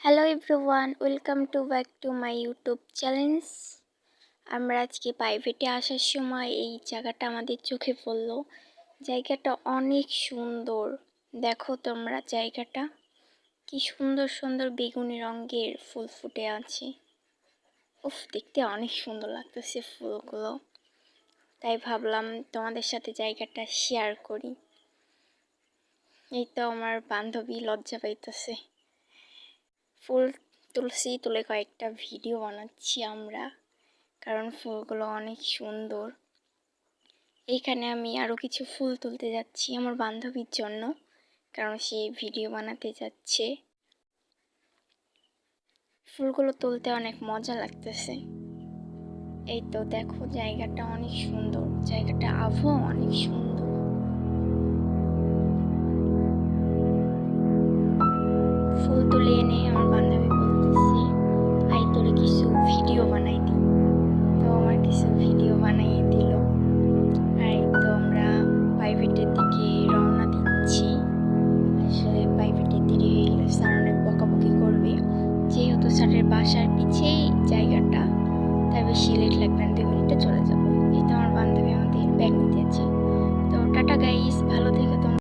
Hello everyone welcome to back to my YouTube challenge আমরা আজকে প্রাইভেটে আসার সময় এই জায়গাটা আমাদের চোখে পড়ল। জায়গাটা অনেক সুন্দর। দেখো তোমরা জায়গাটা। কি সুন্দর সুন্দর বেগুনি রঙের ফুল ফুটে আছে। উফ, দেখতে অনেক সুন্দর লাগতেছে ফুলগুলো। তাই ভাবলাম তোমাদের সাথে জায়গাটা শেয়ার করি। এই তো আমার বান্ধবী লজ্জা পাইতেছে। ফুল তুলসী তুলে কয়েকটা ভিডিও বানাচ্ছি আমরা, কারণ ফুলগুলো অনেক সুন্দর। এইখানে আমি আরও কিছু ফুল তুলতে যাচ্ছি আমার বান্ধবীর জন্য, কারণ সে ভিডিও বানাতে যাচ্ছে। ফুলগুলো তুলতে অনেক মজা লাগতেছে। এই তো দেখো, জায়গাটা অনেক সুন্দর, জায়গাটা আবহাওয়া অনেক সুন্দর। ফুল তুলে এনে আমার বান্ধবী বলতেছে, আই, তোরে কিছু ভিডিও বানাই দিই তো আমার কিছু ভিডিও বানাইয়ে দিল। আর তো আমরা প্রাইভেটের দিকে রওনা দিচ্ছি। আসলে প্রাইভেটের দেরি হয়ে গেলে স্যার অনেক বকাবকি করবে। যেহেতু স্যারের বাসার পিছেই জায়গাটা, তাই বেশি লেট লাগবে না, দুই মিনিটে চলে যাব। এই তো আমার বান্ধবী আমাদের ব্যাগ নিতে